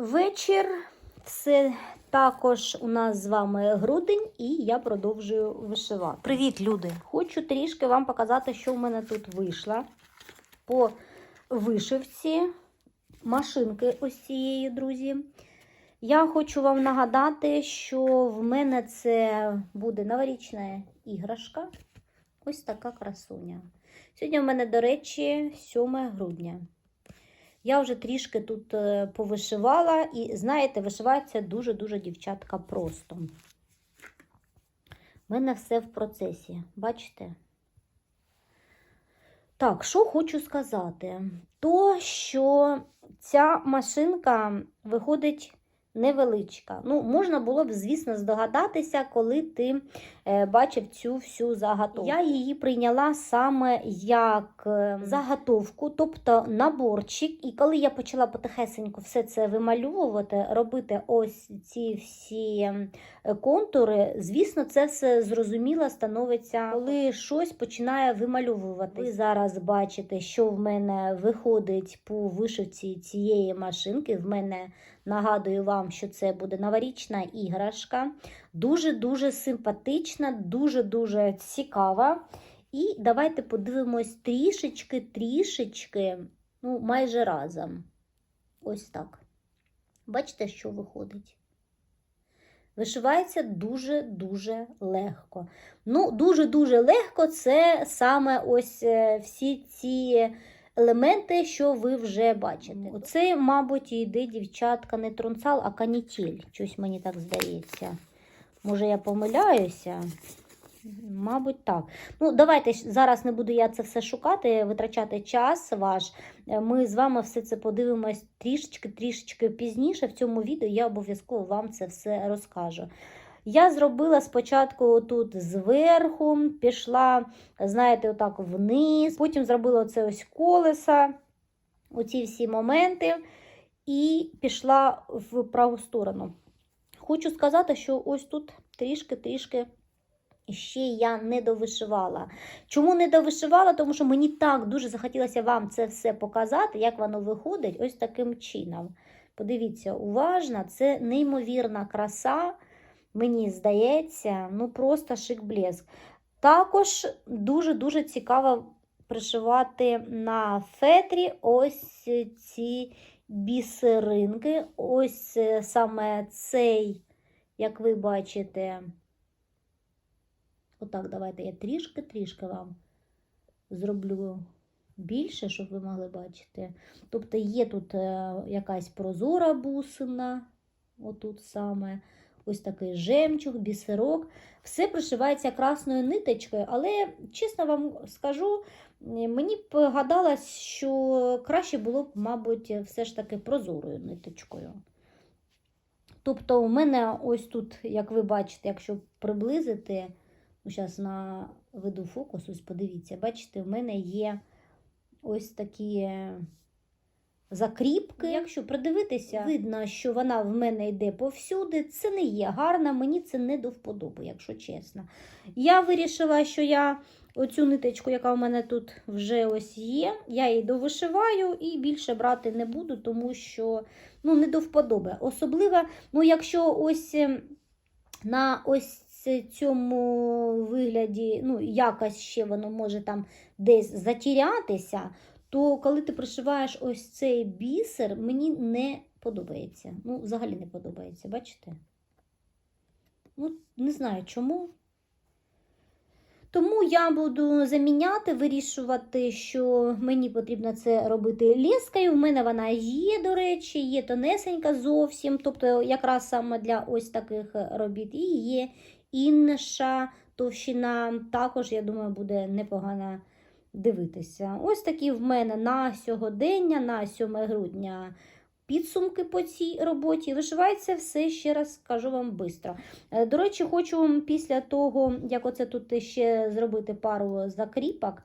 вечір. Це також у нас з вами грудень, і я продовжую вишивати. Привіт, люди! Хочу трішки вам показати, що в мене тут вийшло по вишивці машинки ось цієї, друзі. Я хочу вам нагадати, що в мене це буде новорічна іграшка. Ось така красуня. Сьогодні в мене, до речі, 7 грудня. Я вже трішки тут е, повишивала, і, знаєте, вишивається дуже-дуже дівчатка просто. У мене все в процесі, бачите? Так, що хочу сказати? То, що ця машинка виходить невеличка. Ну, можна було б, звісно, здогадатися, коли ти бачив цю всю заготовку. Я її прийняла саме як е, заготовку, тобто наборчик. І коли я почала потихесенько все це вимальовувати, робити ось ці всі е, контури, звісно, це все зрозуміло становиться, коли щось починає вимальовувати. Ви зараз бачите, що в мене виходить по вишивці цієї машинки. В мене Нагадую вам, що це буде новорічна іграшка. Дуже-дуже симпатична, дуже-дуже цікава. І давайте подивимось трішечки-трішечки, ну, майже разом. Ось так. Бачите, що виходить? Вишивається дуже-дуже легко. Ну, дуже-дуже легко це саме ось е, всі ці елементи, що ви вже бачите. Оце, мабуть, йде дівчатка не трунцал, а канітіль. Щось мені так здається. Може, я помиляюся? Мабуть, так. Ну, давайте зараз не буду я це все шукати, витрачати час ваш. Ми з вами все це подивимось трішечки-трішечки пізніше. В цьому відео я обов'язково вам це все розкажу. Я зробила спочатку тут зверху, пішла, знаєте, отак вниз, потім зробила оце ось колеса, оці всі моменти, і пішла в праву сторону. Хочу сказати, що ось тут трішки-трішки. Ще я не довишивала. Чому не довишивала? Тому що мені так дуже захотілося вам це все показати, як воно виходить, ось таким чином. Подивіться, уважно, це неймовірна краса мені здається, ну просто шик-блеск. Також дуже-дуже цікаво пришивати на фетрі ось ці бісеринки. Ось е, саме цей, як ви бачите, отак, давайте я трішки-трішки вам зроблю більше, щоб ви могли бачити. Тобто є тут е, якась прозора бусина, отут саме ось такий жемчуг, бісерок. Все пришивається красною ниточкою, але, чесно вам скажу, мені б гадалось, що краще було б, мабуть, все ж таки прозорою ниточкою. Тобто, у мене ось тут, як ви бачите, якщо приблизити, ну, зараз наведу фокус, ось подивіться, бачите, в мене є ось такі закріпки. Якщо придивитися, видно, що вона в мене йде повсюди. Це не є гарна, мені це не до вподоби, якщо чесно. Я вирішила, що я оцю ниточку, яка в мене тут вже ось є, я її довишиваю і більше брати не буду, тому що ну, не до вподоби. Особливо, ну, якщо ось ем, на ось цьому вигляді, ну, якось ще воно може там десь затірятися, то коли ти пришиваєш ось цей бісер, мені не подобається. Ну, взагалі не подобається, бачите? Ну, не знаю чому. Тому я буду заміняти, вирішувати, що мені потрібно це робити ліскою. У мене вона є, до речі, є тонесенька зовсім, тобто якраз саме для ось таких робіт. І є інша товщина, також, я думаю, буде непогана дивитися. Ось такі в мене на сьогодення, на 7 грудня. Підсумки по цій роботі. Вишивається все, ще раз скажу вам швидко. До речі, хочу після того, як оце тут ще зробити пару закріпок,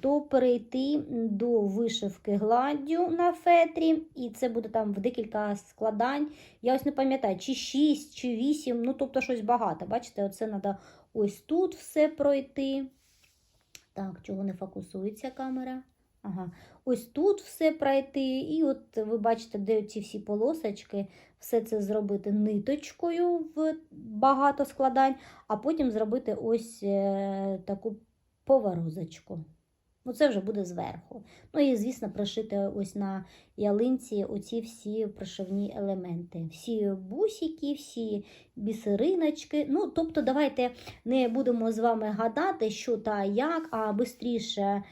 то перейти до вишивки гладдю на фетрі, і це буде там в декілька складань. Я ось не пам'ятаю, чи 6, чи 8, ну тобто щось багато. Бачите, оце треба ось тут все пройти. Так, чого не фокусується камера? Ага. Ось тут все пройти, і от ви бачите, де ці всі полосочки, все це зробити ниточкою в багато складань, а потім зробити ось е, таку поворозочку. Ну, це вже буде зверху. Ну і, звісно, пришити ось на ялинці оці всі пришивні елементи. Всі бусики, всі бісериночки. Ну, тобто, давайте не будемо з вами гадати, що та як, а швидше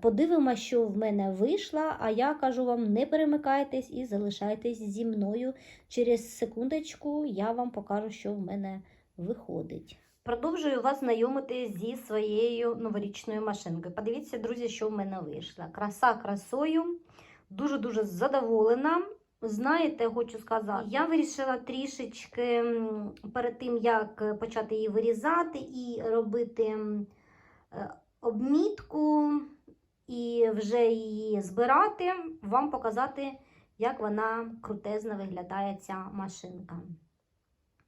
подивимося, що в мене вийшло. А я кажу вам, не перемикайтесь і залишайтесь зі мною. Через секундочку я вам покажу, що в мене виходить. Продовжую вас знайомити зі своєю новорічною машинкою. Подивіться, друзі, що в мене вийшло. Краса красою, дуже-дуже задоволена. Знаєте, хочу сказати, я вирішила трішечки перед тим, як почати її вирізати і робити е, обмітку, і вже її збирати, вам показати, як вона крутезно виглядає ця машинка.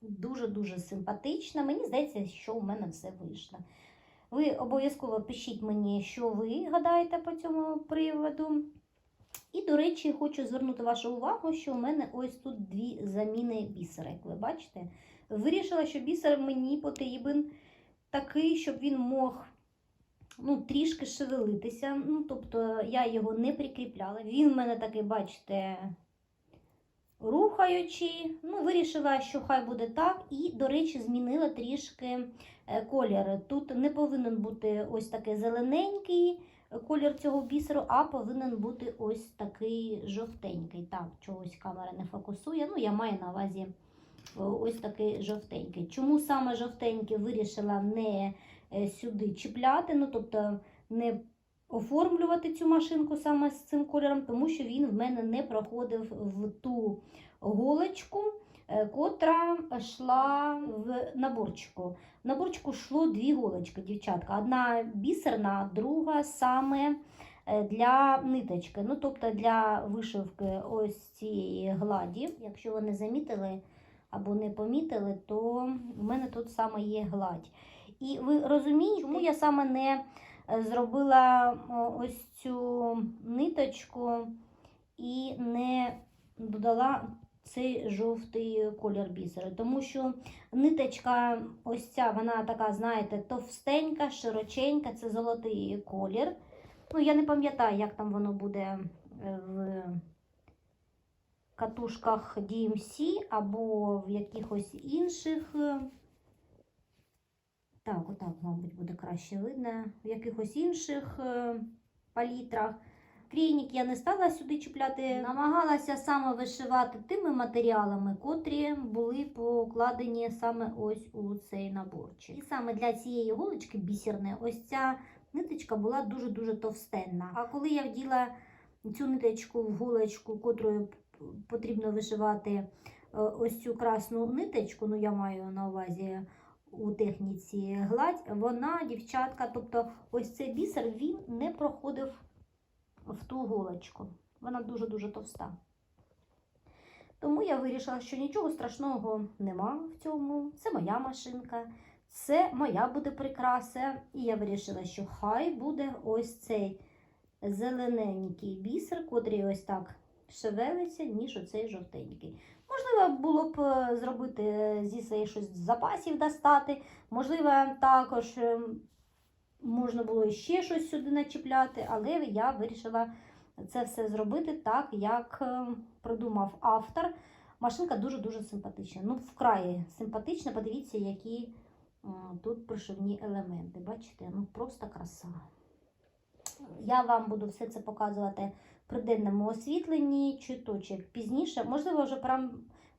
Дуже-дуже симпатична. Мені здається, що у мене все вийшло. Ви обов'язково пишіть мені, що ви гадаєте по цьому приводу. І, до речі, хочу звернути вашу увагу, що у мене ось тут дві заміни бісера, як ви бачите. Вирішила, що бісер мені потрібен такий, щоб він мог ну, трішки шевелитися. Ну, тобто я його не прикріпляла. Він в мене такий, бачите, рухаючий. Ну, вирішила, що хай буде так. І, до речі, змінила трішки е, колір. Тут не повинен бути ось такий зелененький колір цього бісеру, а повинен бути ось такий жовтенький. Так, чогось камера не фокусує. Ну, я маю на увазі ось такий жовтенький. Чому саме жовтенький вирішила не е, сюди чіпляти, ну, тобто не оформлювати цю машинку саме з цим кольором, тому що він в мене не проходив в ту голочку, е, котра йшла в наборчику. В наборчику йшло дві голочки, дівчатка. Одна бісерна, друга саме е, для ниточки. Ну, тобто для вишивки ось цієї гладі. Якщо ви не замітили або не помітили, то в мене тут саме є гладь. І ви розумієте, чому я саме не зробила ось цю ниточку і не додала цей жовтий колір бісеру. Тому що ниточка, ось ця, вона така, знаєте, товстенька, широченька, це золотий колір. Ну, я не пам'ятаю, як там воно буде е, в катушках DMC або в якихось інших. Так, отак, мабуть, буде краще видно. В якихось інших е, палітрах. Крійник я не стала сюди чіпляти, намагалася саме вишивати тими матеріалами, котрі були покладені саме ось у цей наборчик. І саме для цієї голочки бісерної, ось ця ниточка була дуже-дуже товстенна. А коли я вділа цю ниточку в голочку, котрою потрібно вишивати е, ось цю красну ниточку, ну я маю на увазі у техніці гладь, вона, дівчатка, тобто ось цей бісер, він не проходив в ту голочку. Вона дуже-дуже товста. Тому я вирішила, що нічого страшного нема в цьому. Це моя машинка, це моя буде прикраса. І я вирішила, що хай буде ось цей зелененький бісер, котрий ось так шевелиться, ніж оцей жовтенький. Можливо, було б е, зробити зі своїх щось з запасів достати. Можливо, також ем, можна було ще щось сюди начіпляти, але я вирішила це все зробити так, як е, придумав автор. Машинка дуже-дуже симпатична. Ну, вкрай симпатична. Подивіться, які тут пришивні елементи. Бачите, ну просто краса. Я вам буду все це показувати при денному освітленні, чи то чи пізніше. Можливо, вже прям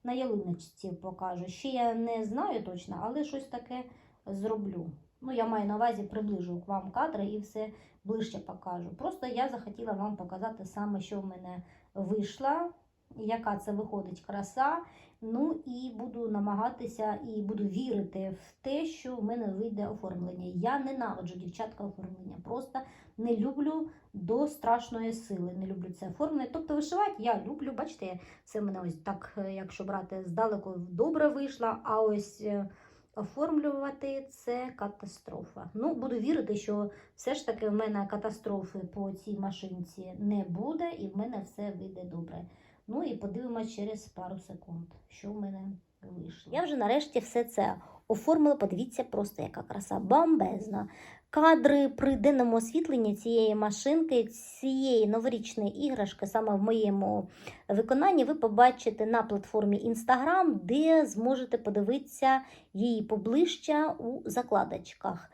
на ялиночці покажу. Ще я не знаю точно, але щось таке зроблю. Ну, я маю на увазі, приближу к вам кадри і все ближче покажу. Просто я захотіла вам показати саме, що в мене вийшло, яка це виходить краса. Ну і буду намагатися і буду вірити в те, що в мене вийде оформлення. Я ненавиджу дівчатка оформлення. Просто не люблю до страшної сили. Не люблю це оформлення. Тобто вишивати я люблю. Бачите, це в мене ось так, е, якщо брати здалеку, добре вийшло. А ось е, оформлювати це катастрофа. Ну, буду вірити, що все ж таки в мене катастрофи по цій машинці не буде, і в мене все вийде добре. Ну і подивимось через пару секунд, що в мене вийшло. Я вже нарешті все це оформила. Подивіться, просто яка краса бомбезна. Кадри при денному освітленні цієї машинки, цієї новорічної іграшки, саме в моєму виконанні, ви побачите на платформі Instagram, де зможете подивитися її поближче у закладочках.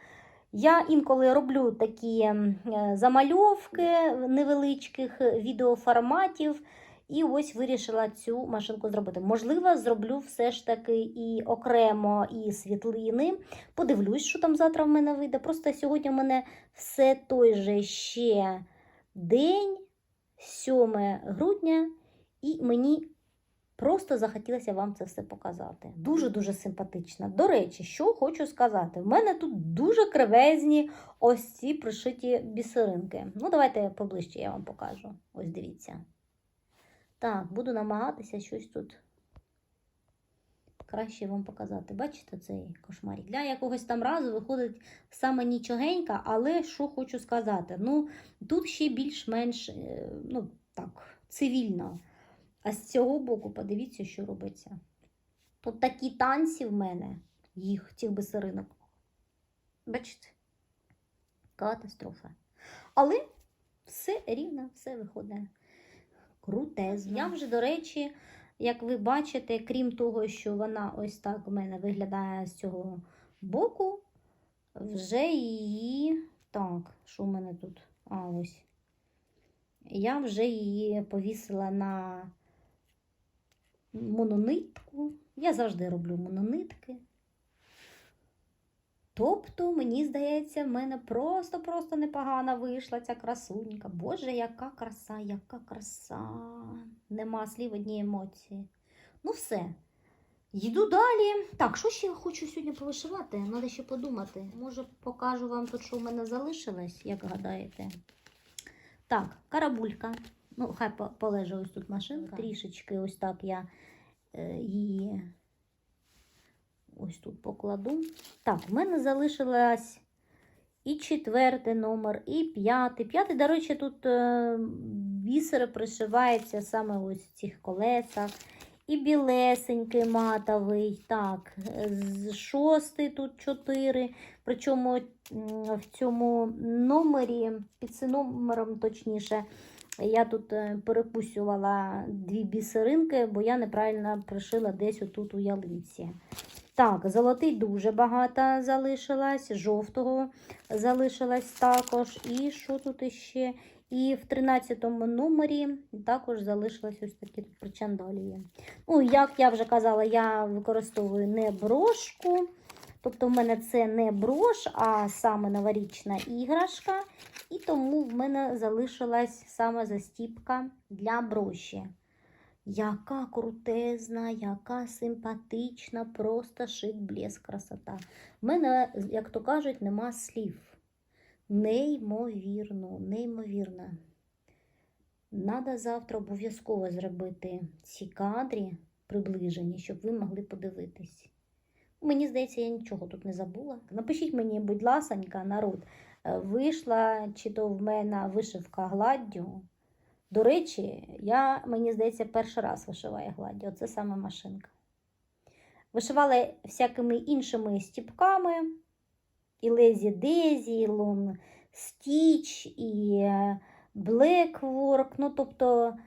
Я інколи роблю такі е, замальовки невеличких відеоформатів. І ось вирішила цю машинку зробити. Можливо, зроблю все ж таки і окремо і світлини. Подивлюсь, що там завтра в мене вийде. Просто сьогодні в мене все той же ще день, 7 грудня, і мені просто захотілося вам це все показати. Дуже-дуже симпатично. До речі, що хочу сказати, в мене тут дуже кривезні ось ці пришиті бісеринки. Ну, давайте поближче я вам покажу. Ось дивіться. Так, буду намагатися щось тут краще вам показати. Бачите цей кошмарик? Для якогось там разу виходить саме нічогенька, але що хочу сказати? Ну, тут ще більш-менш, е, ну, так, цивільно. А з цього боку, подивіться, що робиться. Тут такі танці в мене, їх, цих бисеринок. Бачите? Катастрофа. Але все рівно, все виходить крутезно. Я вже, до речі, як ви бачите, крім того, що вона ось так у мене виглядає з цього боку, вже її. Так, що в мене тут? А, ось. Я вже її повісила на мононитку. Я завжди роблю мононитки. Тобто, мені здається, в мене просто-просто непогана вийшла ця красунька. Боже, яка краса, яка краса. Нема слів одні емоції. Ну, все. Йду далі. Так, що ще я хочу сьогодні повишивати? Треба ще подумати. Може, покажу вам тут, що в мене залишилось, як гадаєте. Так, карабулька. Ну, хай по- полежа ось тут машинка. Трішечки ось так я е, її ось тут покладу. Так, в мене залишилась і четвертий номер, і п'ятий. П'ятий, до речі, тут е, бісер пришивається саме ось в цих колесах. І білесенький матовий. Так, шостий тут чотири. Причому в цьому номері, під цим номером точніше, я тут е, дві бісеринки, бо я неправильно пришила десь отут у ялинці. Так, золотий дуже багато залишилось, жовтого залишилось також. І що тут іще? І в 13 номері також залишилось ось такі причандалії. Ну, як я вже казала, я використовую не брошку. Тобто в мене це не брош, а саме новорічна іграшка. І тому в мене залишилась саме застіпка для броші. Яка крутезна, яка симпатична, просто шик, блеск, красота. В мене, як то кажуть, нема слів. Неймовірно, неймовірно. Надо завтра обов'язково зробити ці кадри приближені, щоб ви могли подивитись. Мені здається, я нічого тут не забула. Напишіть мені, будь ласонька, народ, е, вийшла чи то в мене вишивка гладдю. До речі, я, мені здається, перший раз вишиваю гладдю. Оце саме машинка. Вишивала всякими іншими стіпками. І Лезі Дезі, і Лон Стіч, і Блекворк, ну тобто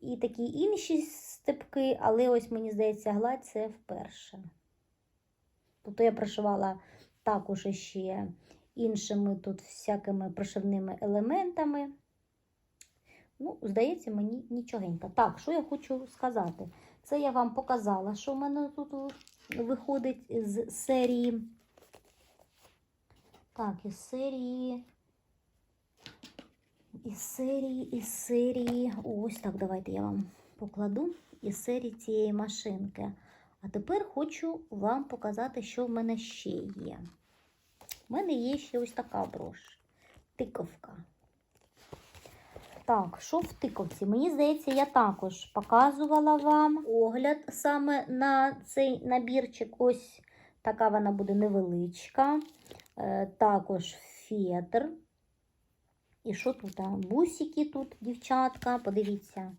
і такі інші степки, але ось мені здається, гладь це вперше. Тобто я прошивала також ще іншими тут всякими прошивними елементами. Ну, здається, мені нічогенько. Так, що я хочу сказати? Це я вам показала, що в мене тут виходить з серії. Так, із серії. Із серії, із серії. Ось так, давайте я вам покладу із серії цієї машинки. А тепер хочу вам показати, що в мене ще є. У мене є ще ось така брош. Тиковка. Так, що в тиковці? Мені здається, я також показувала вам огляд саме на цей набірчик. Ось Така вона буде невеличка. Е, Також фетр. І що тут? Бусики тут, дівчатка, подивіться.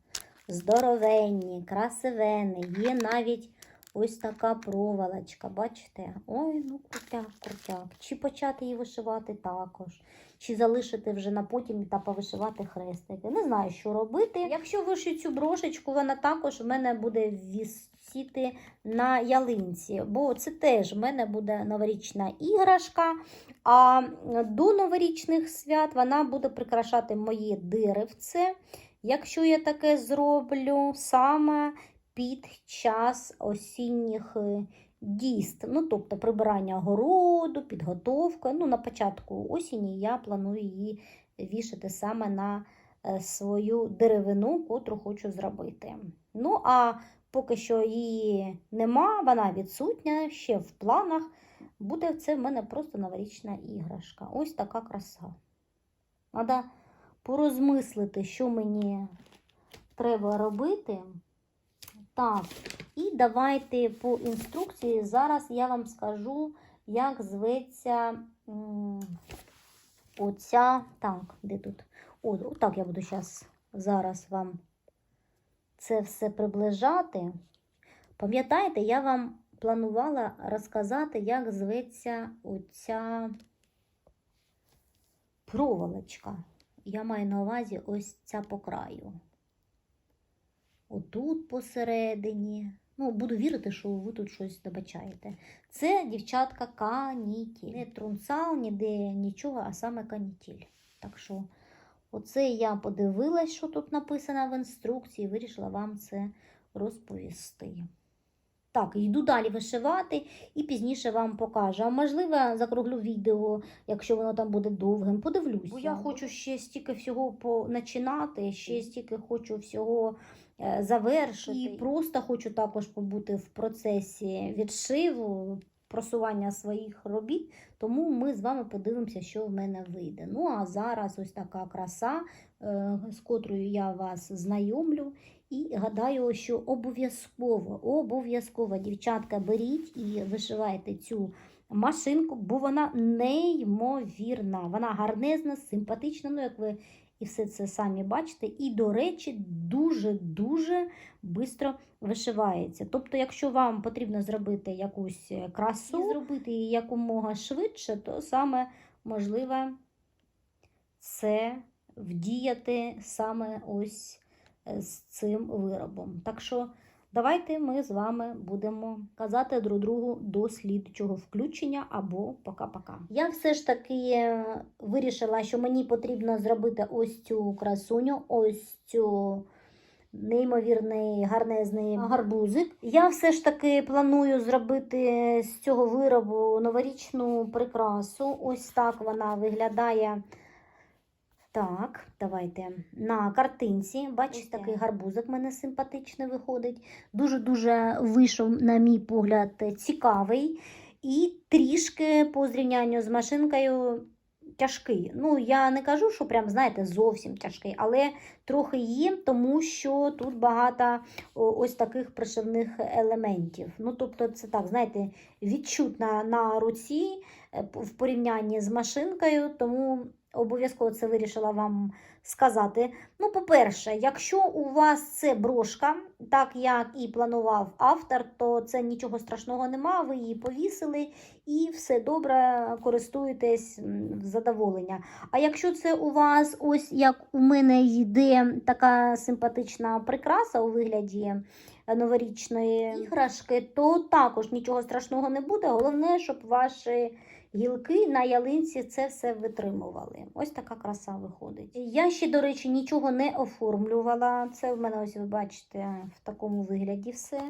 Здоровенні, красивенні. Є навіть ось така проволочка. Бачите? Ой, ну крутяк, крутяк. Чи почати її вишивати також, чи залишити вже на потім та повишивати хрестики. Не знаю, що робити. Якщо вишию цю брошечку, вона також в мене буде вісіти на ялинці, бо це теж в мене буде новорічна іграшка. А до новорічних свят вона буде прикрашати моє деревце, якщо я таке зроблю саме під час осінніх дійств. Ну, тобто прибирання городу, підготовка. Ну, на початку осені я планую її вішати саме на е, свою деревину, котру хочу зробити. Ну, а поки що її нема, вона відсутня, ще в планах. Буде це в мене просто новорічна іграшка. Ось така краса. Треба порозмислити, що мені треба робити. Так, і давайте по інструкції. Зараз я вам скажу, як зветься оця. Так, де тут? О, отак я буду зараз, зараз вам це все приближати. Пам'ятаєте, я вам планувала розказати, як зветься оця проволочка. Я маю на увазі ось ця по краю. Отут посередині. Ну, буду вірити, що ви тут щось добачаєте. Це дівчатка канітіль. Не трунцал, ніде нічого, а саме канітіль. Так що, оце я подивилась, що тут написано в інструкції, вирішила вам це розповісти. Так, йду далі вишивати і пізніше вам покажу. А можливо, закруглю відео, якщо воно там буде довгим. Подивлюся. Бо я хочу ще стільки всього починати, ще стільки хочу всього завершити. І просто хочу також побути в процесі відшиву, просування своїх робіт. Тому ми з вами подивимося, що в мене вийде. Ну а зараз ось така краса, е, з котрою я вас знайомлю. І гадаю, що обов'язково, обов'язково, дівчатка, беріть і вишивайте цю машинку, бо вона неймовірна. Вона гарнезна, симпатична, ну, як ви і все це самі бачите. І, до речі, дуже-дуже швидко вишивається. Тобто, якщо вам потрібно зробити якусь красу, і зробити її якомога швидше, то саме можливе це вдіяти саме ось з цим виробом. Так що давайте ми з вами будемо казати друг другу до слідчого включення або пока-пока. Я все ж таки е, вирішила, що мені потрібно зробити ось цю красуню, ось цю. Неймовірний гарнезний гарбузик. Я все ж таки планую зробити з цього виробу новорічну прикрасу. Ось так вона виглядає так, давайте на картинці. Бачите, такий гарбузик в мене симпатичний виходить. Дуже-дуже вийшов, на мій погляд, цікавий. І трішки по зрівнянню з машинкою тяжкий. Ну, я не кажу, що прям, знаєте, зовсім тяжкий, але трохи є, тому що тут багато ось таких пришивних елементів. Ну, тобто, це так, знаєте, відчутна на руці е, в порівнянні з машинкою, тому. Обов'язково це вирішила вам сказати. Ну, по-перше, якщо у вас це брошка, так як і планував автор, то це нічого страшного нема, ви її повісили і все добре користуєтесь задоволення. А якщо це у вас, ось як у мене йде така симпатична прикраса у вигляді новорічної іграшки, то також нічого страшного не буде. Головне, щоб ваші гілки на ялинці це все витримували. Ось така краса виходить. Я ще, до речі, нічого не оформлювала. Це в мене, ось ви бачите, в такому вигляді все.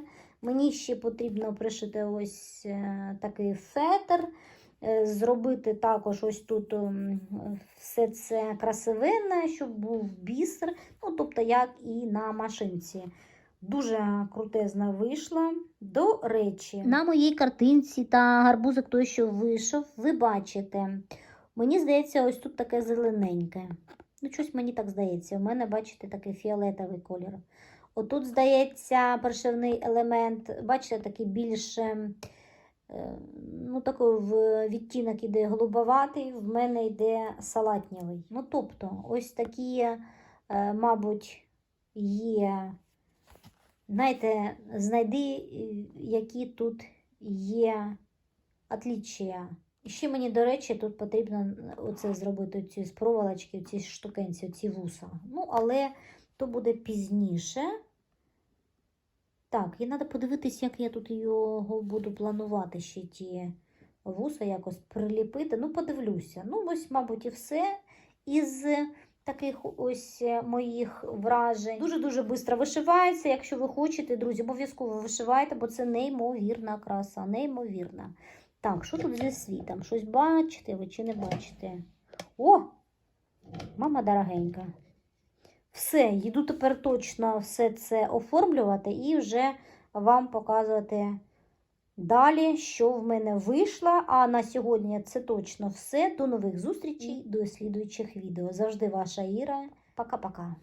Мені ще потрібно пришити ось е, такий фетр. е, Зробити також ось тут все це красивенне, щоб був бісер, ну, тобто, як і на машинці. Дуже крутезна вийшла. До речі, на моїй картинці та гарбузик той, що вийшов, ви бачите. Мені здається, ось тут таке зелененьке. Ну, щось мені так здається. У мене, бачите, такий фіолетовий колір. Отут, здається, першивний елемент, бачите, такий більш е, ну, такий в відтінок іде голубоватий, в мене йде салатнєвий. Ну, тобто, ось такі, е, мабуть, є. Знаєте, знайди, е, які тут є отліччя. І ще мені, до речі, тут потрібно оце зробити ці з проволочки, ці штукенці, ці вуса. Ну, але то буде пізніше. Так, і треба подивитись, як я тут його буду планувати ще ті вуса якось приліпити. Ну, подивлюся. Ну, ось, мабуть, і все із таких ось е, моїх вражень. Дуже-дуже швидко вишивається. Якщо ви хочете, друзі, обов'язково вишивайте, бо це неймовірна краса, неймовірна. Так, що тут зі світом? Щось бачите ви чи не бачите? О! Мама дорогенька. Все, йду тепер точно все це оформлювати і вже вам показувати далі, що в мене вийшло. А на сьогодні це точно все. До нових зустрічей, до слідуючих відео. Завжди ваша Іра. Пока-пока.